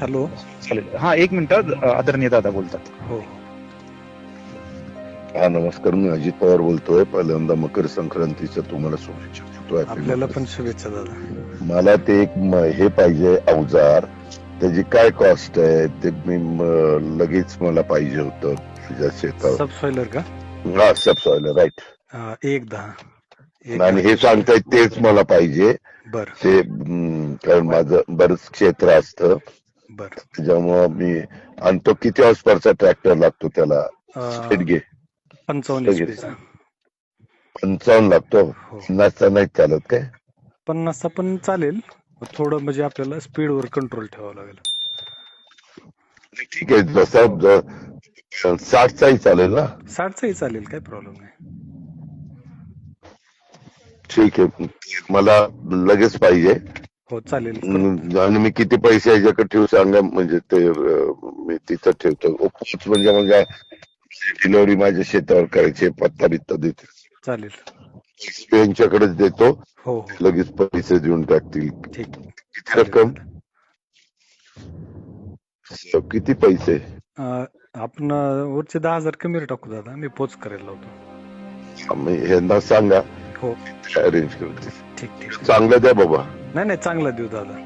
Hello. चालेल हा एक मिनिट आदरणीय दादा बोलतात. हो. हा नमस्कार मी अजित पवार बोलतोय. पहिल्यांदा मकर संक्रांतीच्या तुम्हाला शुभेच्छा देतोय. आपल्याला पण शुभेच्छा दादा. मला ते एक हे पाहिजे अवजार. त्याची काय कॉस्ट आहे? ते मी म- लगेच मला पाहिजे होतं. तुझ्या शेतात सब सॉइलर का? हा सबसॉइल राईट एक दहा. आणि. हे सांगताय तेच मला पाहिजे. बर. ते कारण माझं बरंच क्षेत्र असतं. बर. त्याच्यामुळं मी आणि तो किती हॉर्सपावरचा ट्रॅक्टर लागतो त्याला? घे. पंचावन्न. पंचावन्न लागतो. हो. पन्नासचा नाही चालत काय? पन्नासचा पण चालेल. थोडं म्हणजे आपल्याला स्पीडवर कंट्रोल ठेवावं लागेल. ठीक आहे. जसा साठचाही चालेल ना? साठचाही चालेल. काय प्रॉब्लेम नाही. ठीक आहे. मला लगेच पाहिजे. हो चालेल. आणि मी किती पैसे याच्याकडे ठेवू सांगा म्हणजे ते मी तिथं ठेवतो. पोच म्हणजे म्हणजे डिलिव्हरी माझ्या शेतावर करायची पत्ता बित्ता देते. चालेल. यांच्याकडेच देतो. हो हो. लगेच पैसे देऊन टाकतील. ठीक. किती रक्कम? किती पैसे? आपण वरचे दहा हजार कमी टाकू दादा. मी पोच करायला लावतो. यांना सांगा. हो. अरेंज करते ठीक ठीक. चांगलं द्या बाबा. नाही नाही चांगला देऊ दादा.